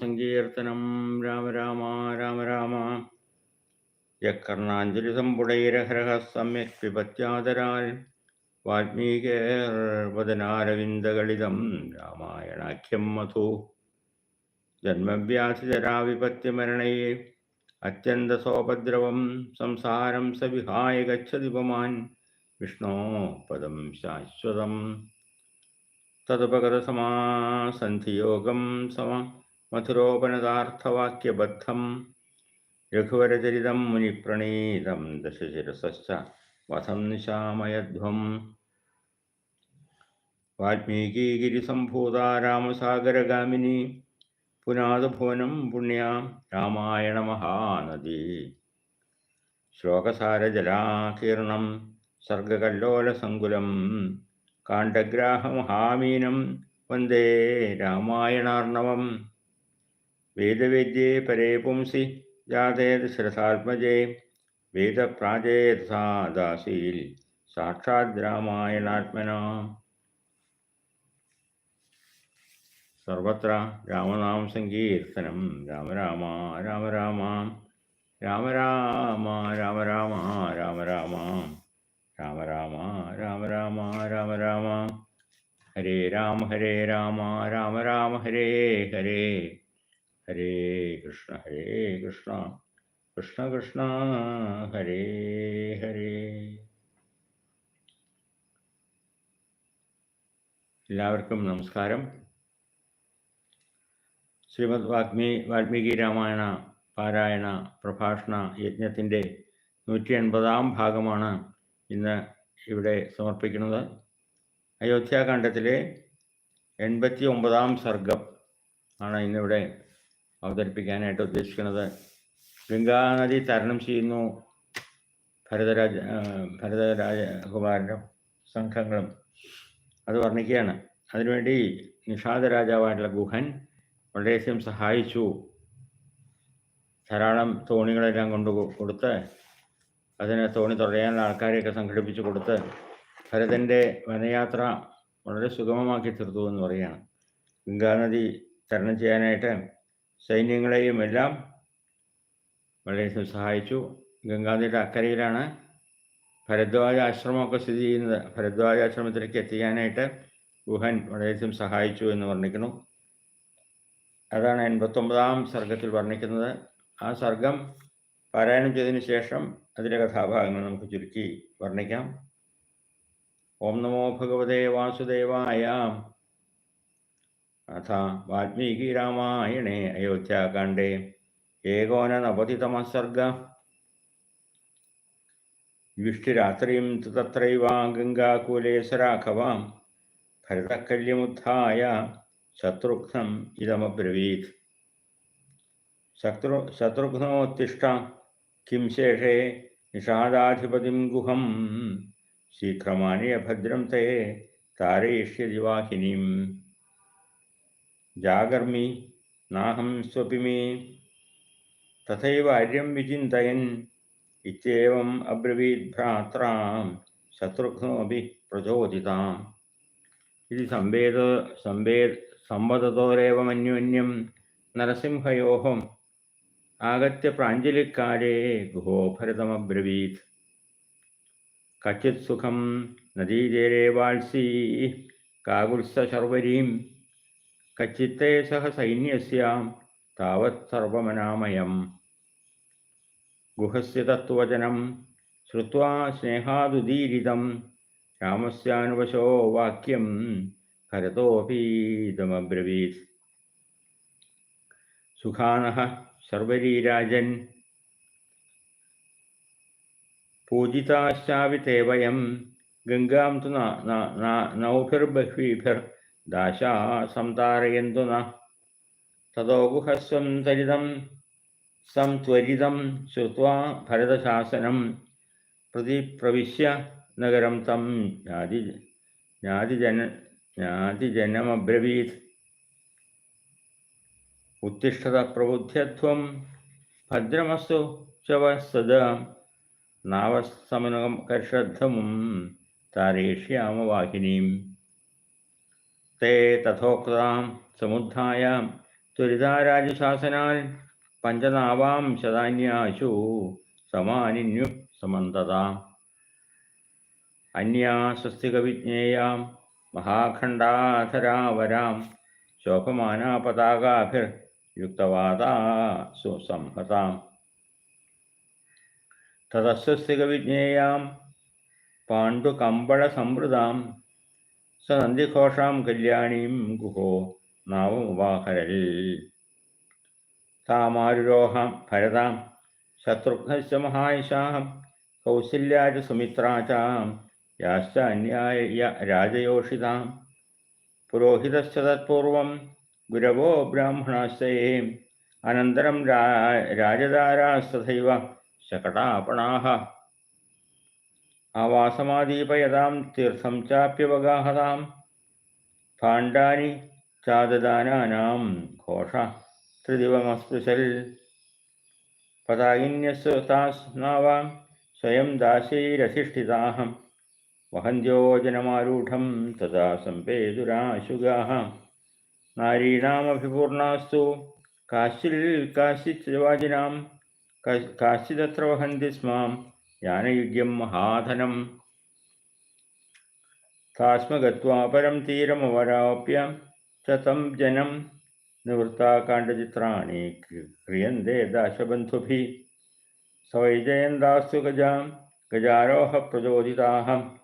സങ്കീർത്തനം രാമ രാമ രാമ രാമ. യക്കർണാഞ്ജലിസമ്പുടൈരഹരഹ സമ്യക് പിപത്യാദരാൽ വാൽമീകേർവദനാരവിന്ദഗളിതം രാമായണാഖ്യം മധു. ജന്മവ്യാധിജരാവിപത്യമരണയെ അത്യന്തസോപദ്രവം സംസാരം സ വിഹായ ഗച്ഛതി പുമാൻ വിഷ്ണോ പദം ശാശ്വതം. തതുപഗതസമാസന്ധിയോഗം സമ മധുരോപനതാർത്ഥവാക്യബദ്ധം രഘുവരചരിതം മുനിപ്രണീതം ദശശിരസശ്ച വധം നിശാമയധ്വം. വാൽമീകിഗിരിസംഭൂതാ രാമസാഗരഗാമിനി പുനാദഭുവനം പുണ്യാം രാമായണമഹാനദി. ശ്ലോകസാരജലാകീർണം സർഗകല്ലോലസങ്കുലം കാണ്ഡഗ്രാഹമഹാമീനം വന്ദേ രാമായണാർണവം. വേദവേദ്യേ പരേ പുംസി ജാതേ ദശരഥാത്മജേ വേദപ്രാജേതാസീൽ സാക്ഷാത് രാമായണാത്മന. സർവത്ര രാമനാം സങ്കീർത്തനം. രാമ രാമ രാമ രാമ രാമ രാമ രാമ രാമ. ഹരേ രാമ ഹരേ രാമ രാമ രാമ ഹരേ ഹരേ. ഹരേ കൃഷ്ണ ഹരേ കൃഷ്ണ. കൃഷ്ണ കൃഷ്ണ ഹരേ ഹരേ. എല്ലാവർക്കും നമസ്കാരം. ശ്രീമദ് വാഗ്മി വാൽമീകി രാമായണ പാരായണ പ്രഭാഷണ യജ്ഞത്തിന്റെ നൂറ്റി എൺപതാം ഭാഗമാണ് ഇന്ന് ഇവിടെ സമർപ്പിക്കുന്നത്. അയോധ്യാകാന്ഡത്തിലെ എൺപത്തി ഒമ്പതാം സർഗം ആണ് ഇന്നിവിടെ അവതരിപ്പിക്കാനായിട്ട് ഉദ്ദേശിക്കുന്നത്. ഗംഗാനദി തരണം ചെയ്യുന്നു. ഭരതരാജ ഭരതരാജകുമാരനും സംഘങ്ങളും. അത് വർണിക്കുകയാണ്. അതിനുവേണ്ടി നിഷാദ രാജാവായിട്ടുള്ള ഗുഹൻ വളരെയധികം സഹായിച്ചു. ധാരാളം തോണികളെല്ലാം കൊണ്ട് കൊടുത്ത് അതിന് തോണി തുഴയാനുള്ള ആൾക്കാരെയൊക്കെ സംഘടിപ്പിച്ച് കൊടുത്ത് ഭരതന്റെ വനയാത്ര വളരെ സുഗമമാക്കി തീർത്തു എന്ന് പറയുകയാണ്. ഗംഗാനദി തരണം ചെയ്യാനായിട്ട് സൈന്യങ്ങളെയും എല്ലാം വളരെ സഹായിച്ചു. ഗംഗാനദിയുടെ അക്കരയിലാണ് ഭരദ്വാജ ആശ്രമമൊക്കെ സ്ഥിതി ചെയ്യുന്നത്. ഭരദ്വാജ ആശ്രമത്തിലേക്ക് എത്തിക്കാനായിട്ട് ഗുഹൻ വളരെയധികം സഹായിച്ചു എന്ന് വർണിക്കുന്നു. അതാണ് എൺപത്തൊമ്പതാം സർഗത്തിൽ വർണിക്കുന്നത്. ആ സർഗം പാരായണം ചെയ്തതിന് ശേഷം അതിലെ കഥാഭാഗങ്ങൾ നമുക്ക് ചുരുക്കി വർണിക്കാം. ഓം നമോ ഭഗവതേ വാസുദേവായ अथ वाल्मीकिरामायणे अयोध्याकाण्डे एकोननवतितमः सर्गः युष्टिरात्रिं तु तत्रैव गङ्गाकूले सराघवां भरतकल्यमुत्थाय शत्रुघ्नम् इदमब्रवीत् शत्रु शत्रुघ्नोत्तिष्ठ किं शेषे निषादाधिपतिं गुहं शीघ्रमानीय भद्रं ते तारयिष्यति वाहिनीम् ജാഗർമി നാഹം സ്വപിമി തഥൈവ അര്യം വിചിന്തയൻ ഇത്യേവം അബ്രവീത് ഭ്രാത്രാം ശത്രുഘ്നോഭി പ്രചോദിതാം ഇത് സംവേദ സംവേ സംവദതോരേവമന്യോന്യം നരസിംഹയോഹം ആഗത്യ പ്രാഞ്ജലിക്കാരേ ഗുഹോഭരതമബ്രവീത് കച്ചിത് സുഖം നദീതീരേ വാത്സീ കാകുത്സ കച്ചിത്തെ സഹ സൈന്യസ്യാം താവത് സർവമനാമയം ഗുഹസ്യ തത്വചനം ശ്രുവാ സ്നേഹാദുദീരിതം രാമസ്യാനുവശോ വാക്യം ഭരതോപീതമബ്രവീത് സുഖാനഹ ശർവരീരാജൻ പൂജിതാശ്ചാവിതേവയം ഗംഗാം തു നൗഭിർബഹ്വീഭിർ ദാശാ സംതാരയന്തു ന. തതോ ഗുഹസ്വം തരിതം സംത്വരിതം ശ്രുത്വാ ഭരതശാസനം. പ്രതി പ്രവിശ്യ നഗരം തം ജ്ഞാതി ജ്ഞാതിജന ജ്ഞാതിജനമബ്രവീത്. ഉത്തിഷ്ഠത പ്രബുദ്ധ്യത്വം ഭദ്രമസ്തു ചവ സദാ. നാവസമനം കർഷദ്ധമും താരയിഷ്യാമവാഹിനീം തേ തഥോക്താം സമുദ്ധായ ത്വരിതാരാജുശാസനാൽ പഞ്ചനാവാം ശതാന്യാശു സമാനിന്യു സമന്തതാം അന്യാസ്വസ്തികവിജ്ഞേയാം മഹാഖണ്ഡാധരാവരാം ശോഭമാനാ പതാകാഭിർ യുക്തവാദാ സുസംഹതാം തതസ്വസ്തികവിജ്ഞേയാം പാണ്ഡുകമ്പളസംവൃതാം സ നന്ദിഘോഷാം കല്യാണീം ഗുഹോ നാവമുപാഹരൽ താമാരുരോഹാം ഭരതാം ശത്രുഘ്നശ്ച മഹായശാം കൗസല്യാച സുമിത്രാചാം യാശ്ച അന്യായ രാജയോഷിതാം. പുരോഹിതശ്ച തത്പൂർവം ഗുരവോ ബ്രാഹ്മണാശ്രയേ അനന്തരം രാജധാരാസ്തഥൈവ ശകടാപണാഹ. ആവാസമാദീപയതാം തീർത്ഥം ചാപ്യവഗാഹതാം. ഭാണ്ഡാനി ചാദദാനാനാം. ഘോഷ ത്രിദിവമസ്പൃശൽ പതാകിന്യസ്താസ്നാവാം സ്വയം ദാസൈരധിഷ്ഠിതാഹം വഹന്ത്യോജനമാരൂഢം തഥാ സംപേതുരാശുഗാः നാരീണാമഭിപൂർണാസ്തു. കാശ്ചിൽ കാശ്ചിവാജിനാം കാശ്ചിതത്ര വഹന്തി സ്മാം. ജ്ഞാനയുഗ്യം മഹാധനം. താസ്മഗത്വാപരം ഗത്വാ പരം തീരമവരാപ്യ ശതം ജനം നിവൃത്താകാണ്ഡചിത്രാണി ക്രിയന്തേ ദാശബന്ധുഭി. സവൈജയന്താസ്തു ഗജാം ഗജാരോഹ പ്രചോദിതാഹം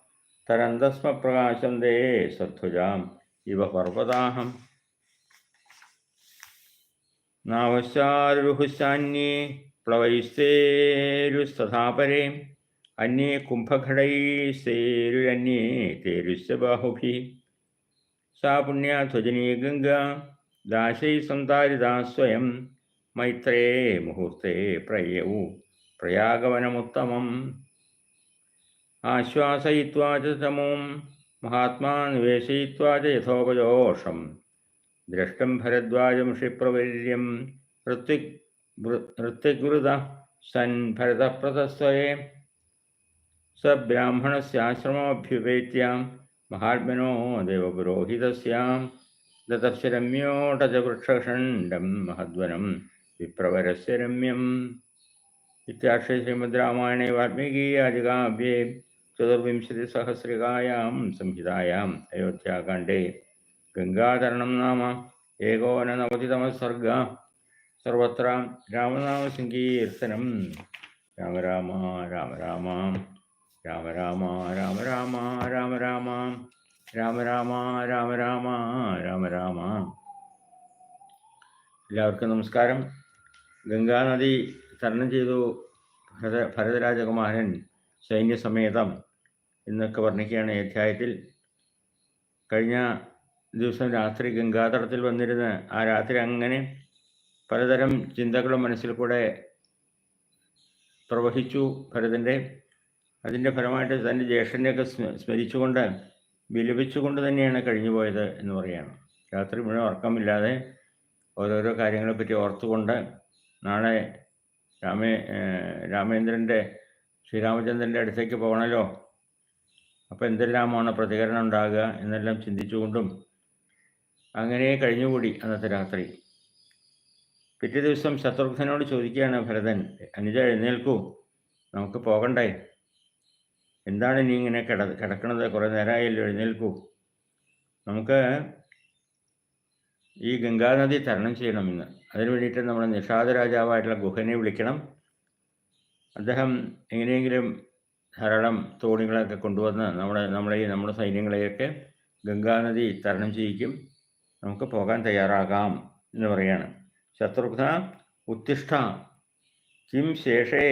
തരന്തസ്മ പ്രകാശം ദേ സത്വജാം ഇവ പർവതാഹം നാവശ്ചാരുഹുശാന്യേ പ്ലവൈസ്തേരുസ്തഥാപരേ അന്യേ കുംഭഘടൈസ്തേരുരന്യേ തേരുശ്ച ബാഹുഭി. സാ പുണ്യാധ്വജനീ ഗംഗ ദാശൈ സന്താരിതാ സ്വയം മൈത്രേ മുഹൂർത്തേ പ്രയൗ പ്രയാഗവനമുത്തമം. ആശ്വാസയിത്വാ ച തമോം മഹാത്മാ യഥോപജോഷം. ദ്രഷ്ടം ഭരദ്വാജം ഷിപ്രവര്യം ഋത്വിക് वृत्तिगुरुदः सन् भरतप्रतस्वये स ब्राह्मण ब्राह्मणस्य आश्रममभ्युपेत्य महात्मनो देवपुरोहितस्य दतस्य रम्योटजवृक्षखण्डं विप्रवर से रम्यम्। इत्याशे श्रीमद् रामायणे वाल्मीकीयादिकाव्ये चतुर्विंशतिसहस्रिकायां संहितायाम् अयोध्याकाण्डे गङ्गातरणं नाम एकोननवतितमः सर्गः। സർവത്ര രാമനാമ സങ്കീർത്തനം രാമ രാമ രാമ രാമ രാമ രാമ രാമ രാമ രാമ രാമ രാമ രാമ രാമ രാമ രാമ രാമ. എല്ലാവർക്കും നമസ്കാരം. ഗംഗാനദി തരണം ചെയ്തു ഭരത ഭരതരാജകുമാരൻ സൈന്യസമേതം എന്നൊക്കെ വർണിക്കുകയാണ് അധ്യായത്തിൽ. കഴിഞ്ഞ ദിവസം രാത്രി ഗംഗാതടത്തിൽ വന്നിരുന്ന് ആ രാത്രി അങ്ങനെ പലതരം ചിന്തകളും മനസ്സിൽ കൂടെ പ്രവഹിച്ചു ഭരതന്റെ. അതിന്റെ ഫലമായിട്ട് തന്റെ ജ്യേഷ്ഠനെയൊക്കെ സ്മരിച്ചുകൊണ്ട് വിലപിച്ചുകൊണ്ട് തന്നെയാണ് കഴിഞ്ഞുപോയത് എന്ന് പറയുകയാണ്. രാത്രി മുഴുവൻ ഉറക്കമില്ലാതെ ഓരോരോ കാര്യങ്ങളെപ്പറ്റി ഓർത്തുകൊണ്ട് നാളെ രാമേ രാമേന്ദ്രന്റെ ശ്രീരാമചന്ദ്രന്റെ അടുത്തേക്ക് പോകണമല്ലോ അപ്പോൾ എന്തെല്ലാമാണ് പ്രതികരണം ഉണ്ടാകുക എന്നെല്ലാം ചിന്തിച്ചുകൊണ്ടും അങ്ങനെ കഴിഞ്ഞുകൂടി അന്നത്തെ രാത്രി. പിറ്റേ ദിവസം ശത്രുഘ്നോട് ചോദിക്കുകയാണ് ഭരതൻ അനുജ എഴുന്നേൽക്കൂ. നമുക്ക് പോകണ്ടേ? എന്താണ് നീ ഇങ്ങനെ കിട കിടക്കണത് കുറേ നേരമായല്ലോ എഴുന്നേൽക്കൂ. നമുക്ക് ഈ ഗംഗാനദി തരണം ചെയ്യണം ഇന്ന് അതിനു വേണ്ടിയിട്ട് നമ്മുടെ നിഷാദ രാജാവായിട്ടുള്ള ഗുഹനെ വിളിക്കണം. അദ്ദേഹം എങ്ങനെയെങ്കിലും ധാരാളം തോണികളൊക്കെ കൊണ്ടുവന്ന് നമ്മുടെ നമ്മളെ ഈ നമ്മുടെ സൈന്യങ്ങളെയൊക്കെ ഗംഗാനദി തരണം ചെയ്യിക്കും. നമുക്ക് പോകാൻ തയ്യാറാകാം എന്ന് പറയാണ്. ശത്രുഘ്ന ഉത്തിഷ്ഠ. കിം ശേഷേ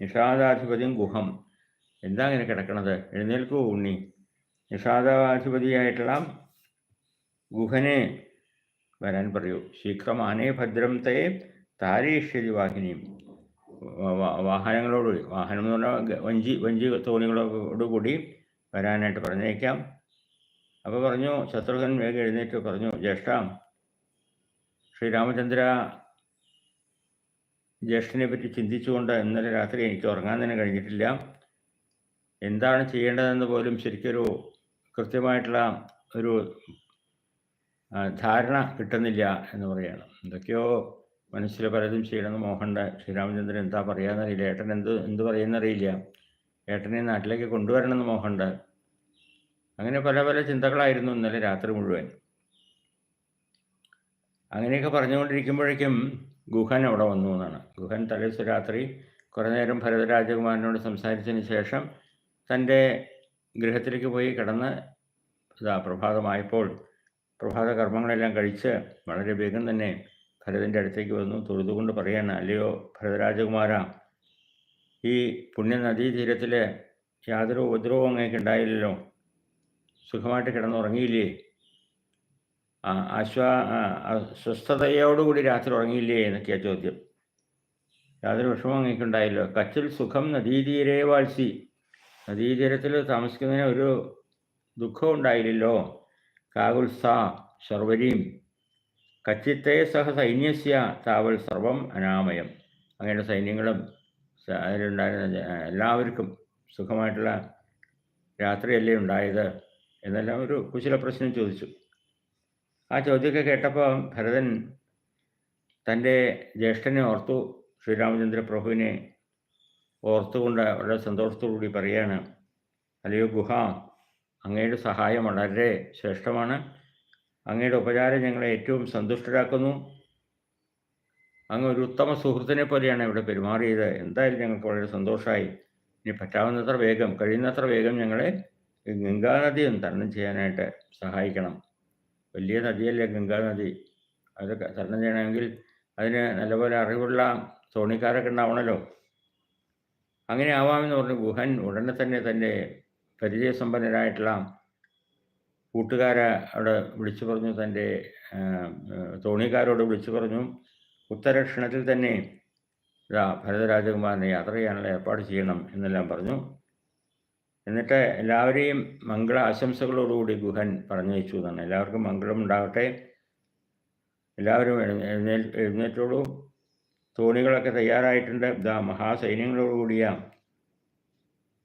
നിഷാദാധിപതി ഗുഹം. എന്താ ഇങ്ങനെ കിടക്കണത്? എഴുന്നേൽക്കൂ ഉണ്ണി. നിഷാദാധിപതിയായിട്ടുള്ള ഗുഹനെ വരാൻ പറയൂ. ശീഘ്രമാനേ ഭദ്രം തേ താരീഷ്യതി വാഹിനി വാഹനങ്ങളോട് വാഹനം എന്ന് പറഞ്ഞാൽ വഞ്ചി വഞ്ചി തോണികളോടുകൂടി വരാനായിട്ട് പറഞ്ഞേക്കാം. അപ്പോൾ പറഞ്ഞു ശത്രുഘ്നൻ വേഗം എഴുന്നേറ്റ് പറഞ്ഞു ജ്യേഷ്ഠ ശ്രീരാമചന്ദ്ര ജ്യേഷ്ഠനെ പറ്റി ചിന്തിച്ചുകൊണ്ട് ഇന്നലെ രാത്രി എനിക്ക് ഉറങ്ങാൻ തന്നെ കഴിഞ്ഞിട്ടില്ല. എന്താണ് ചെയ്യേണ്ടതെന്ന് പോലും ശരിക്കൊരു കൃത്യമായിട്ടുള്ള ഒരു ധാരണ കിട്ടുന്നില്ല എന്ന് പറയുകയാണ് എന്തൊക്കെയോ മനസ്സിൽ പലതും ചെയ്യണമെന്ന് മോഹന്റെ ശ്രീരാമചന്ദ്രൻ എന്താ പറയാന്നറിയില്ല ഏട്ടൻ എന്ത് എന്ത് പറയുന്നറിയില്ല ഏട്ടനെ നാട്ടിലേക്ക് കൊണ്ടുവരണമെന്ന് മോഹന്റെ അങ്ങനെ പല പല ചിന്തകളായിരുന്നു ഇന്നലെ രാത്രി മുഴുവൻ. അങ്ങനെയൊക്കെ പറഞ്ഞുകൊണ്ടിരിക്കുമ്പോഴേക്കും ഗുഹൻ അവിടെ വന്നു എന്നാണ്. ഗുഹൻ തലേദിവസം രാത്രി കുറേ നേരം ഭരതരാജകുമാരനോട് സംസാരിച്ചതിന് ശേഷം തന്റെ ഗൃഹത്തിലേക്ക് പോയി കിടന്ന് ഇതാ പ്രഭാതമായപ്പോൾ പ്രഭാത കർമ്മങ്ങളെല്ലാം കഴിച്ച് വളരെ വേഗം തന്നെ ഭരതന്റെ അടുത്തേക്ക് വന്നു. തൊഴുതുകൊണ്ട് പറയാണ് അല്ലയോ ഭരതരാജകുമാര ഈ പുണ്യനദീതീരത്തിൽ യാതൊരു ഉപദ്രവവും അങ്ങേക്ക് ഉണ്ടായില്ലല്ലോ. സുഖമായിട്ട് കിടന്നുറങ്ങിയില്ലേ? ആശ്വാ സ്വസ്ഥതയോടുകൂടി രാത്രി ഉറങ്ങിയില്ലേ എന്നൊക്കെയാണ് ചോദ്യം. യാതൊരു വിഷമം അങ്ങേക്കുണ്ടായില്ലോ. കച്ചിൽ സുഖം നദീതീരെ വാഴ്സി. നദീതീരത്തിൽ താമസിക്കുന്നതിന് ഒരു ദുഃഖം ഉണ്ടായില്ലല്ലോ. കാകുൽസ സർവരീം. കച്ചിത്തെ സഹ സൈന്യസ്യ താവൽ സർവം അനാമയം. അങ്ങയുടെ സൈന്യങ്ങളും അതിലുണ്ടായിരുന്ന എല്ലാവർക്കും സുഖമായിട്ടുള്ള രാത്രിയല്ലേ ഉണ്ടായത്? എന്നെല്ലാം ഒരു കുശല പ്രശ്നം ചോദിച്ചു. ആ ചോദ്യമൊക്കെ കേട്ടപ്പോൾ ഭരതൻ തന്റെ ജ്യേഷ്ഠനെ ഓർത്തു ശ്രീരാമചന്ദ്ര പ്രഭുവിനെ ഓർത്തുകൊണ്ട് വളരെ സന്തോഷത്തോടുകൂടി പറയാണ് അല്ലയോ ഗുഹ അങ്ങയുടെ സഹായം വളരെ ശ്രേഷ്ഠമാണ്. അങ്ങയുടെ ഉപചാരം ഞങ്ങളെ ഏറ്റവും സന്തുഷ്ടരാക്കുന്നു. അങ്ങ് ഒരു ഉത്തമ സുഹൃത്തിനെ പോലെയാണ് ഇവിടെ പെരുമാറിയത്. എന്തായാലും ഞങ്ങൾക്ക് വളരെ സന്തോഷമായി ഇനി പറ്റാവുന്നത്ര വേഗം കഴിയുന്നത്ര വേഗം ഞങ്ങളെ ഗംഗാനദിയും തരണം ചെയ്യാനായിട്ട് സഹായിക്കണം. വലിയ നദിയല്ലേ ഗംഗാനദി? അത് തരണം ചെയ്യണമെങ്കിൽ അതിന് നല്ലപോലെ അറിവുള്ള തോണിക്കാരൊക്കെ ഉണ്ടാവണമല്ലോ അങ്ങനെ ആവാമെന്ന് പറഞ്ഞ് ഗുഹൻ ഉടനെ തന്നെ തന്റെ പരിചയസമ്പന്നരായിട്ടുള്ള കൂട്ടുകാരെ അവിടെ വിളിച്ചു പറഞ്ഞു തന്റെ തോണിക്കാരോട് വിളിച്ചു പറഞ്ഞു. ഉത്തരക്ഷണത്തിൽ തന്നെ ഭരതരാജകുമാരനെ യാത്ര ചെയ്യാനുള്ള ഏർപ്പാട് ചെയ്യണം എന്നെല്ലാം പറഞ്ഞു. എന്നിട്ട് എല്ലാവരെയും മംഗള ആശംസകളോടുകൂടി ഗുഹൻ പറഞ്ഞയച്ചു എന്നാണ് എല്ലാവർക്കും മംഗളം ഉണ്ടാകട്ടെ. എല്ലാവരും എഴുന്നേ എഴുന്നേറ്റോളൂ. തോണികളൊക്കെ തയ്യാറായിട്ടുണ്ട്. ഇതാ മഹാസൈന്യങ്ങളോടുകൂടിയ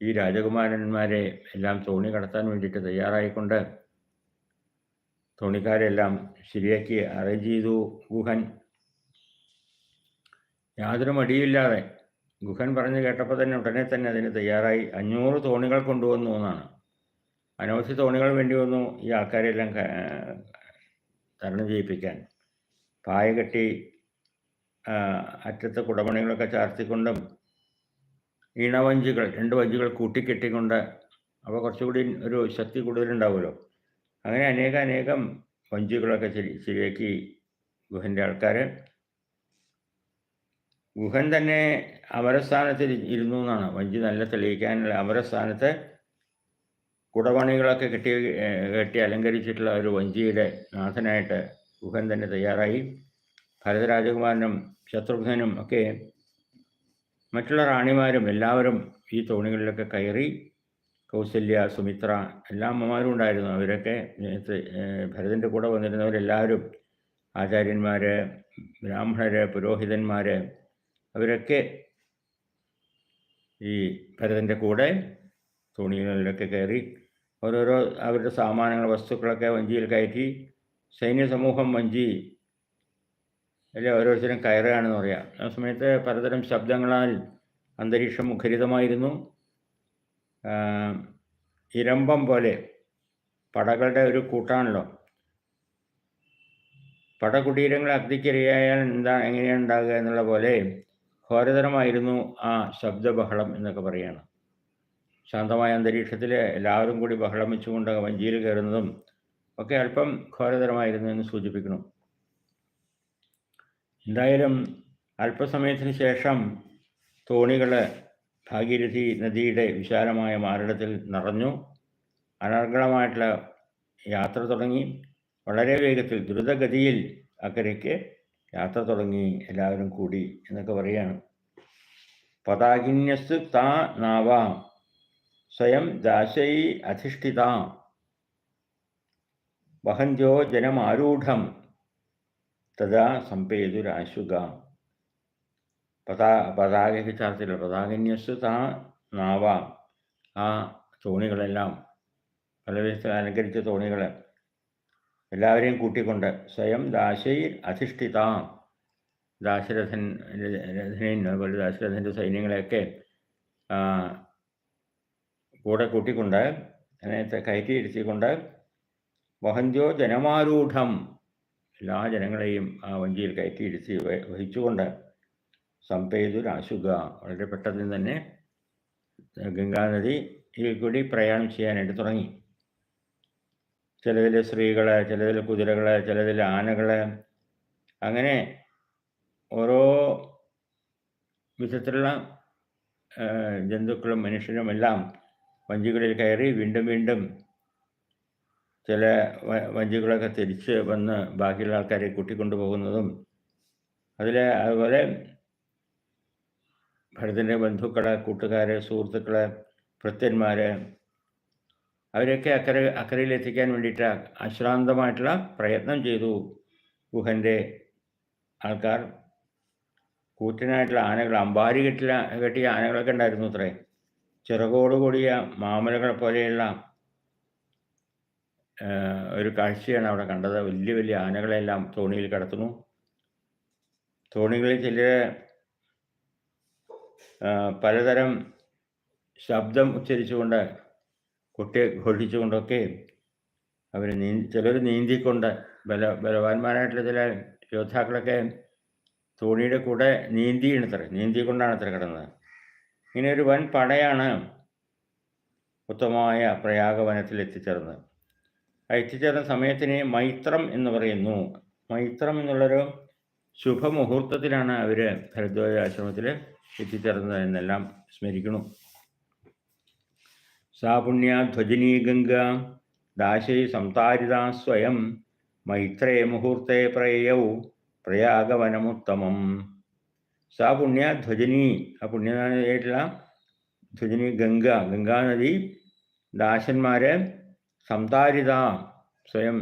ഈ രാജകുമാരന്മാരെ എല്ലാം തോണി കടത്താൻ വേണ്ടിയിട്ട് തയ്യാറായിക്കൊണ്ട് തോണിക്കാരെല്ലാം ശരിയാക്കി അറേഞ്ച് ചെയ്തു ഗുഹൻ യാതൊരു മടിയില്ലാതെ ഗുഹൻ പറഞ്ഞു കേട്ടപ്പോൾ തന്നെ ഉടനെ തന്നെ അതിന് തയ്യാറായി. അഞ്ഞൂറ് തോണികൾ കൊണ്ടുവന്നു എന്നാണ്. അനവധി തോണികൾ വേണ്ടി വന്നു ഈ ആൾക്കാരെല്ലാം തരണം ചെയ്യിപ്പിക്കാൻ. പായ കെട്ടി അറ്റത്തെ കുടമണികളൊക്കെ ചാർത്തിക്കൊണ്ടും ഈണവഞ്ചികൾ രണ്ട് വഞ്ചികൾ കൂട്ടിക്കെട്ടിക്കൊണ്ട് അപ്പോൾ കുറച്ചുകൂടി ഒരു ശക്തി കൂടുതലുണ്ടാവുമല്ലോ. അങ്ങനെ അനേകം അനേകം വഞ്ചികളൊക്കെ ശരി ശരിയാക്കി ഗുഹന്റെ ആൾക്കാർ ഗുഹൻ തന്നെ അമരസ്ഥാനത്ത് ഇരുന്നു എന്നാണ്. വഞ്ചി നല്ല തെളിയിക്കാനുള്ള അമരസ്ഥാനത്ത് കുടപണികളൊക്കെ കെട്ടി കെട്ടി അലങ്കരിച്ചിട്ടുള്ള ഒരു വഞ്ചിയുടെ നാഥനായിട്ട് ഗുഹൻ തന്നെ തയ്യാറായി. ഭരതരാജകുമാരനും ശത്രുഘ്നും ഒക്കെ മറ്റുള്ള റാണിമാരും എല്ലാവരും ഈ തോണികളിലൊക്കെ കയറി കൗസല്യ സുമിത്ര എല്ലാ അമ്മമാരും ഉണ്ടായിരുന്നു. അവരൊക്കെ ഭരതന്റെ കൂടെ വന്നിരുന്നവരെല്ലാവരും ആചാര്യന്മാർ ബ്രാഹ്മണർ പുരോഹിതന്മാർ അവരൊക്കെ ഈ ഭരതന്റെ കൂടെ തോണികളിലൊക്കെ കയറി ഓരോരോ അവരുടെ സാമാനങ്ങൾ വസ്തുക്കളൊക്കെ വഞ്ചിയിൽ കയറ്റി സൈന്യ സമൂഹം വഞ്ചി അല്ലെ ഓരോരുത്തരും കയറുകയാണെന്ന് പറയാം. ആ സമയത്ത് പലതരം ശബ്ദങ്ങളാൽ അന്തരീക്ഷം മുഖരിതമായിരുന്നു ഇരമ്പം പോലെ പടകളുടെ ഒരു കൂട്ടാണല്ലോ. പടകുടീരങ്ങൾ അഗ്നിക്കിരയായാൽ എന്താ എങ്ങനെയാണ് ഉണ്ടാകുക എന്നുള്ള പോലെ ഘോരതരമായിരുന്നു ആ ശബ്ദബഹളം എന്നൊക്കെ പറയുകയാണ് ശാന്തമായ അന്തരീക്ഷത്തിൽ എല്ലാവരും കൂടി ബഹളം വെച്ചുകൊണ്ട് വഞ്ചിയിൽ കയറുന്നതും ഒക്കെ അല്പം ഘോരതരമായിരുന്നു എന്ന് സൂചിപ്പിക്കണം എന്തായാലും അല്പസമയത്തിന് ശേഷം തോണികൾ ഭാഗീരഥി നദിയുടെ വിശാലമായ മാരടത്തിൽ നിറഞ്ഞു. അനർഗളമായിട്ടുള്ള യാത്ര തുടങ്ങി. വളരെ വേഗത്തിൽ ദ്രുതഗതിയിൽ അക്കരയ്ക്ക് യാത്ര തുടങ്ങി എല്ലാവരും കൂടി എന്നൊക്കെ പറയാണ്. പതാകിന്യസ് താ നാവ സ്വയം ദാശൈ അധിഷ്ഠിതാം. വഹന്ത്യോ ജനമാരൂഢം തഥാ സംപേതുരാശുക പതാ പതാകയ്ക്ക് ചാർത്തില്ല പതാകന്യസ് താ നാവ. ആ തോണികളെല്ലാം പല വിധത്തിൽ അലങ്കരിച്ച തോണികൾ എല്ലാവരെയും കൂട്ടിക്കൊണ്ട് സ്വയം ദാശയിൽ അധിഷ്ഠിത. ദാശരഥൻ രഥനെയും അതുപോലെ ദാശരഥന്റെ സൈന്യങ്ങളെയൊക്കെ കൂടെ കൂട്ടിക്കൊണ്ട് അതിനകത്ത് കയറ്റിയിരുത്തിക്കൊണ്ട് വഹന്തിയോ ജനമാരൂഢം എല്ലാ ജനങ്ങളെയും ആ വഞ്ചിയിൽ കയറ്റിയിരുത്തി വഹിച്ചുകൊണ്ട് സംപേതുരാശുക. വളരെ പെട്ടെന്ന് തന്നെ ഗംഗാനദിയിൽ കൂടി പ്രയാണം ചെയ്യാനായിട്ട് തുടങ്ങി. ചിലതിൽ സ്ത്രീകളെ ചിലതിൽ കുതിരകളെ ചിലതിൽ ആനകളെ. അങ്ങനെ ഓരോ വിധത്തിലുള്ള ജന്തുക്കളും മനുഷ്യരും എല്ലാം വഞ്ചികളിൽ കയറി വീണ്ടും വീണ്ടും ചില വഞ്ചികളൊക്കെ തിരിച്ച് വന്ന് ബാക്കിയുള്ള ആൾക്കാരെ കൂട്ടിക്കൊണ്ടു പോകുന്നതും അതിൽ അതുപോലെ ഭരതന്റെ ബന്ധുക്കളെ കൂട്ടുകാരെ സുഹൃത്തുക്കളെ ഭൃത്യന്മാര് അവരെയൊക്കെ അക്കരെ അക്കരയിൽ എത്തിക്കാൻ വേണ്ടിയിട്ട് അശ്രാന്തമായിട്ടുള്ള പ്രയത്നം ചെയ്തു ഗുഹന്റെ ആൾക്കാർ. കൂറ്റനായിട്ടുള്ള ആനകൾ അമ്പാരി കെട്ടില കെട്ടിയ ആനകളൊക്കെ ഉണ്ടായിരുന്നു അത്രേ. ചിറകോട് കൂടിയ മാമലകളെ പോലെയുള്ള ഒരു കാഴ്ചയാണ് അവിടെ കണ്ടത്. വലിയ വലിയ ആനകളെല്ലാം തോണിയിൽ കടത്തുന്നു. തോണികളിൽ ചില പലതരം ശബ്ദം ഉച്ചരിച്ചുകൊണ്ട് കുട്ടിയെ ഘോഷിച്ചുകൊണ്ടൊക്കെ അവർ നീ ചിലർ നീന്തിക്കൊണ്ട് ബല ബലവാന്മാരായിട്ടുള്ള ചില യോദ്ധാക്കളൊക്കെ തോണിയുടെ കൂടെ അത്ര നീന്തിക്കൊണ്ടാണ് അത്ര കിടന്നത്. ഇങ്ങനെ ഒരു വൻ പടയാണ് ഉത്തമമായ പ്രയാഗവനത്തിൽ എത്തിച്ചേർന്നത്. ആ എത്തിച്ചേർന്ന സമയത്തിന് മൈത്രം എന്ന് പറയുന്നു. മൈത്രം എന്നുള്ളൊരു ശുഭമുഹൂർത്തത്തിലാണ് അവർ ഭരദ്വാജ ആശ്രമത്തിൽ എത്തിച്ചേർന്നത് എന്നെല്ലാം സ്മരിക്കുന്നു. പുണ്യ ധ്വജിനീ ഗംഗ ദാശൈ സംതാരിത സ്വയം മൈത്രേ മുഹൂർത്തെ പ്രയയൗ പ്രയാഗവനമുത്തമം സാ പുണ്യ ആ പുണ്യനായിട്ടുള്ള ധ്വജിനി ഗംഗ ഗംഗാനദി ദാശന്മാരെ സംതാരിത സ്വയം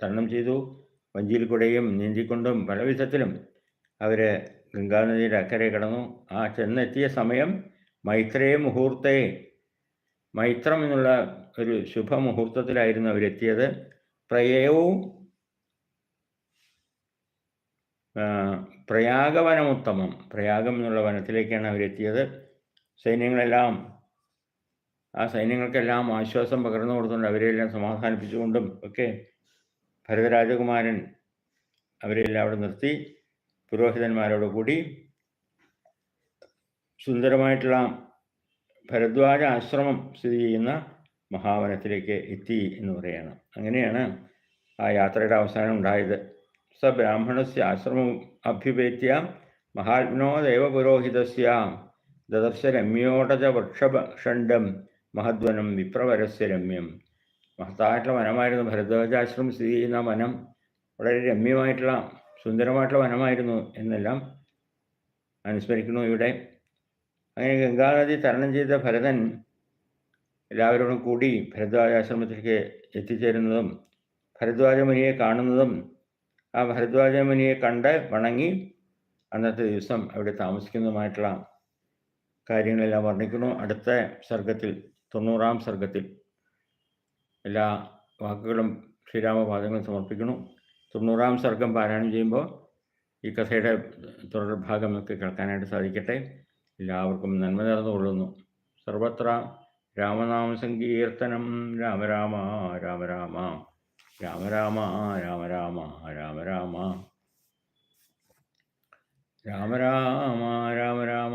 തരണം ചെയ്തു. വഞ്ചിയിൽ കൂടെയും നീന്തിക്കൊണ്ടും പല വിധത്തിലും അവർ ഗംഗാനദിയുടെ അക്കരെ കടന്നു. ആ ചെന്നെത്തിയ സമയം മൈത്രേ മുഹൂർത്തേ മൈത്രം എന്നുള്ള ഒരു ശുഭമുഹൂർത്തത്തിലായിരുന്നു അവരെത്തിയത്. പ്രയവും പ്രയാഗവനമുത്തമം പ്രയാഗം എന്നുള്ള വനത്തിലേക്കാണ് അവരെത്തിയത്. സൈന്യങ്ങളെല്ലാം ആ സൈന്യങ്ങൾക്കെല്ലാം ആശ്വാസം പകർന്നു കൊടുത്തുകൊണ്ട് അവരെല്ലാം സമാധാനിപ്പിച്ചുകൊണ്ടും ഒക്കെ ഭരതരാജകുമാരൻ അവരെല്ലാം അവിടെ നിർത്തി. പുരോഹിതന്മാരോട് കൂടി സുന്ദരമായിട്ടുള്ള ഭരദ്വാജ ആശ്രമം സ്ഥിതി ചെയ്യുന്ന മഹാവനത്തിലേക്ക് എത്തി എന്ന് പറയാണ്. അങ്ങനെയാണ് ആ യാത്രയുടെ അവസാനം ഉണ്ടായത്. സ ബ്രാഹ്മണസ്യ ആശ്രമം അഭ്യുപേത്യ മഹാത്മനോ ദേവപുരോഹിതസ്യ ദദർശ രമ്യോടജ വൃക്ഷഭഷണ്ഡം മഹദ്വനം വിപ്രവരസ്യ രമ്യം. മഹത്തായിട്ടുള്ള വനമായിരുന്നു. ഭരദ്വാജാശ്രമം സ്ഥിതി ചെയ്യുന്ന വനം വളരെ രമ്യമായിട്ടുള്ള സുന്ദരമായിട്ടുള്ള വനമായിരുന്നു എന്നെല്ലാം അനുസ്മരിക്കുന്നു ഇവിടെ. അങ്ങനെ ഗംഗാനദി തരണം ചെയ്ത ഭരതൻ എല്ലാവരോടും കൂടി ഭരദ്വാജാശ്രമത്തിലേക്ക് എത്തിച്ചേരുന്നതും ഭരദ്വാജമുനിയെ കാണുന്നതും ആ ഭരദ്വാജമുനിയെ കണ്ട് വണങ്ങി അന്നത്തെ ദിവസം അവിടെ താമസിക്കുന്നതുമായിട്ടുള്ള കാര്യങ്ങളെല്ലാം വർണിക്കുന്നു. അടുത്ത സർഗത്തിൽ തൊണ്ണൂറാം സർഗത്തിൽ എല്ലാ വാക്കുകളും ശ്രീരാമപാദങ്ങളും സമർപ്പിക്കുന്നു. തൊണ്ണൂറാം സർഗം പാരായണം ചെയ്യുമ്പോൾ ഈ കഥയുടെ തുടർഭാഗമൊക്കെ കേൾക്കാനായിട്ട് സാധിക്കട്ടെ. എല്ലാവർക്കും നന്മ നേർന്നുകൊള്ളുന്നു. സർവത്ര രാമനാമ സങ്കീർത്തനം രാമ രാമ രാമ രാമ രാമ രാമ രാമ രാമ. രാമ രാമ രാമ രാമ.